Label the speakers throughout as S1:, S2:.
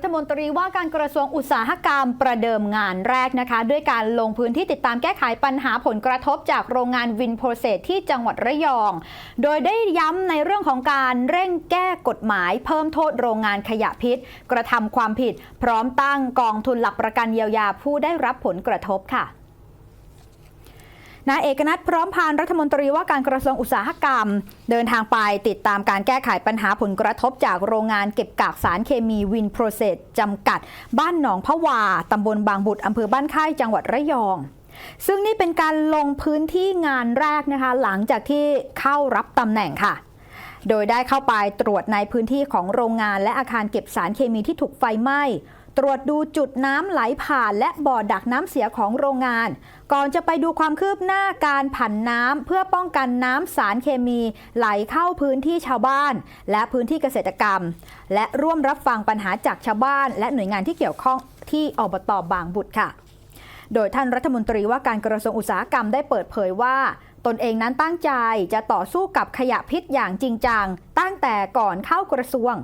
S1: รัฐมนตรีว่าการกระทรวงอุตสาหกรรมประเดิมงานแรกนะคะ ด้วยการลงพื้นที่ติดตามแก้ไขปัญหาผลกระทบจากโรงงานวินโพรเซสที่จังหวัดระยอง โดยได้ย้ำในเรื่องของการเร่งแก้กฎหมาย เพิ่มโทษโรงงานขยะพิษ กระทำความผิด พร้อมตั้งกองทุนหลักประกันเยียวยาผู้ได้รับผลกระทบค่ะ นายเอกนัทพร้อมพานรัฐมนตรีว่าการกระทรวงอุตสาหกรรม เดินทางไปติดตามการแก้ไขปัญหาผลกระทบจากโรงงานเก็บกากสารเคมีวินโปรเซสจำกัด บ้านหนองพะวาตำบลบางบุตรอำเภอบ้านค่ายจังหวัดระยองซึ่งนี่เป็นการลงพื้นที่งานแรกนะคะ หลังจากที่เข้ารับตำแหน่งค่ะ โดยได้เข้าไปตรวจในพื้นที่ของโรงงานและอาคารเก็บสารเคมีที่ถูกไฟไหม้ ตรวจดูจุดน้ำไหลผ่านและบ่อดักน้ำเสียของโรงงาน ก่อนจะไปดูความคืบหน้าการผันน้ำเพื่อป้องกันน้ำสารเคมีไหลเข้าพื้นที่ชาวบ้าน และพื้นที่เกษตรกรรม และร่วมรับฟังปัญหาจากชาวบ้าน และหน่วยงานที่เกี่ยวข้องที่อบตบางบุตรค่ะ โดยท่านรัฐมนตรีว่าการกระทรวงอุตสาหกรรมได้เปิดเผยว่า ตนเองนั้นตั้งใจจะต่อสู้กับขยะพิษอย่างจริงจังตั้งแต่ก่อนเข้ากระทรวง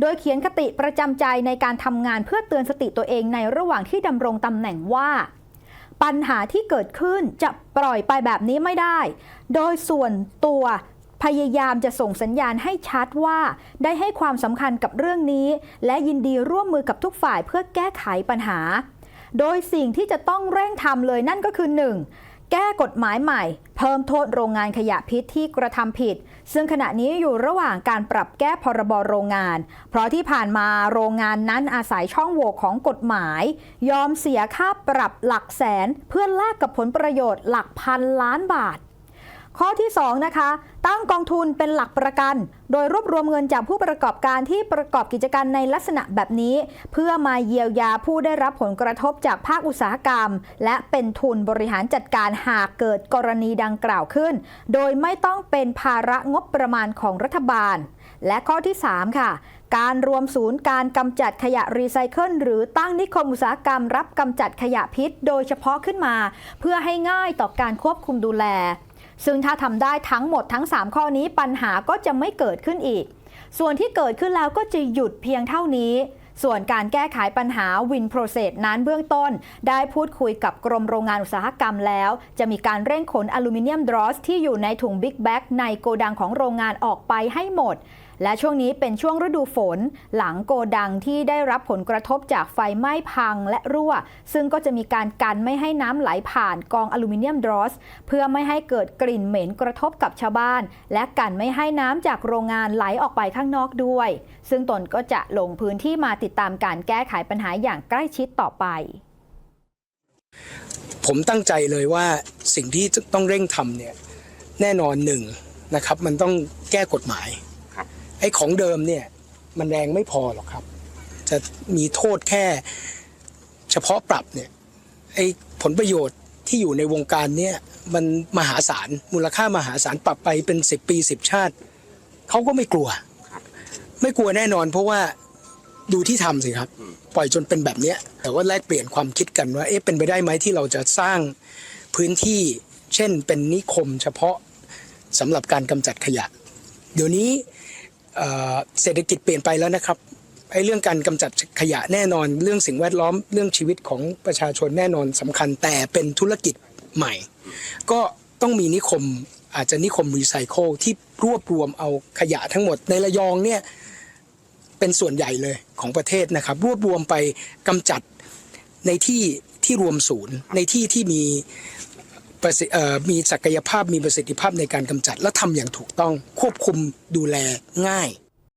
S1: โดยเขียนคติประจำใจในการทำงานเพื่อเตือนสติตัวเองในระหว่างที่ดำรงตำแหน่งว่า ปัญหาที่เกิดขึ้นจะปล่อยไปแบบนี้ไม่ได้ โดยส่วนตัวพยายามจะส่งสัญญาณให้ชัดว่า ได้ให้ความสำคัญกับเรื่องนี้ และยินดีร่วมมือกับทุกฝ่ายเพื่อแก้ไขปัญหา โดยสิ่งที่จะต้องเร่งทำเลยนั่นก็คือ 1. แก้กฎหมายใหม่ เพิ่มโทษโรงงานขยะพิษที่กระทำผิด ซึ่งขณะนี้อยู่ระหว่างการปรับแก้พรบโรงงาน เพราะที่ผ่านมาโรงงานนั้นอาศัยช่องโหว่ของกฎหมาย ยอมเสียค่าปรับหลักแสน เพื่อแลกกับผลประโยชน์หลักพันล้านบาท ข้อที่ 2 นะคะ ตั้งกองทุนเป็นหลักประกัน โดยรวบรวมเงินจากผู้ประกอบการที่ประกอบกิจการในลักษณะแบบนี้ เพื่อมาเยียวยาผู้ได้รับผลกระทบจากภาคอุตสาหกรรม และเป็นทุนบริหารจัดการหากเกิดกรณีดังกล่าวขึ้น โดยไม่ต้องเป็นภาระงบประมาณของรัฐบาล และข้อที่ 3 ค่ะการรวมศูนย์การกำจัดขยะรีไซเคิลหรือตั้งนิคมอุตสาหกรรมรับกำจัดขยะพิษ โดยเฉพาะขึ้นมา เพื่อให้ง่ายต่อการควบคุมดูแล ซึ่งถ้าทำได้ทั้งหมดทั้ง 3 ข้อนี้ปัญหาก็จะไม่เกิดขึ้นอีก ส่วนที่เกิดขึ้นแล้วก็จะหยุดเพียงเท่านี้ ส่วนการแก้ไขปัญหาวินโปรเซสนั้นเบื้องต้น ได้พูดคุยกับกรมโรงงานอุตสาหกรรมแล้ว จะมีการเร่งขนอลูมิเนียมดรอสที่อยู่ในถุงบิ๊กแบ็กในโกดังของโรงงานออกไปให้หมดและช่วงนี้เป็นช่วงฤดูฝน หลังโกดังที่ได้รับผลกระทบจากไฟไหม้พังและรั่ว ซึ่งก็จะมีการกันไม่ให้น้ำไหลผ่านกองอลูมิเนียมดรอส เพื่อไม่ให้เกิดกลิ่นเหม็นกระทบกับชาวบ้าน และกันไม่ให้น้ำจากโรงงานไหลออกไปข้างนอกด้วย ซึ่งตนก็จะลงพื้นที่มาติดตามการแก้ไขปัญหาอย่างใกล้ชิดต่อไป
S2: ผมตั้งใจเลยว่าสิ่งที่ต้องเร่งทำเนี่ยแน่นอนหนึ่งนะครับ มันต้องแก้กฎหมาย อ้ของเดิมเนี่ยมันแรงไม่พอหรอกครับ จะมีโทษแค่เฉพาะปรับเนี่ยไอ้ผลประโยชน์ที่อยู่ในวงการเนี่ยมันมหาศาลมูลค่ามหาศาลปรับไปเป็น10ปี10ชาติเขาก็ไม่กลัว ไม่กลัวแน่นอน เพราะว่าดูที่ทำสิครับ ปล่อยจนเป็นแบบเนี้ยแต่ว่าแลกเปลี่ยนความคิดกันว่าเอ๊ะเป็นไปได้ไหมที่เราจะสร้างพื้นที่ เช่นเป็นนิคมเฉพาะสำหรับการกำจัดขยะ เดี๋ยวนี้ เศรษฐกิจเปลี่ยนไปแล้วนะครับไอ้เรื่องการกำจัดขยะแน่นอน เรื่องสิ่งแวดล้อมเรื่องชีวิตของประชาชนแน่นอนสำคัญแต่เป็นธุรกิจใหม่ ก็ต้องมีนิคมอาจจะนิคมรีไซเคิลที่รวบรวมเอาขยะทั้งหมดในระยองเนี่ยเป็นส่วนใหญ่เลยของประเทศนะครับ รวบรวมไปกำจัดในที่ที่รวมศูนย์ ในที่ที่มี มีศักยภาพมีประสิทธิภาพในการกำจัดและทำอย่างถูกต้องควบคุมดูแลง่าย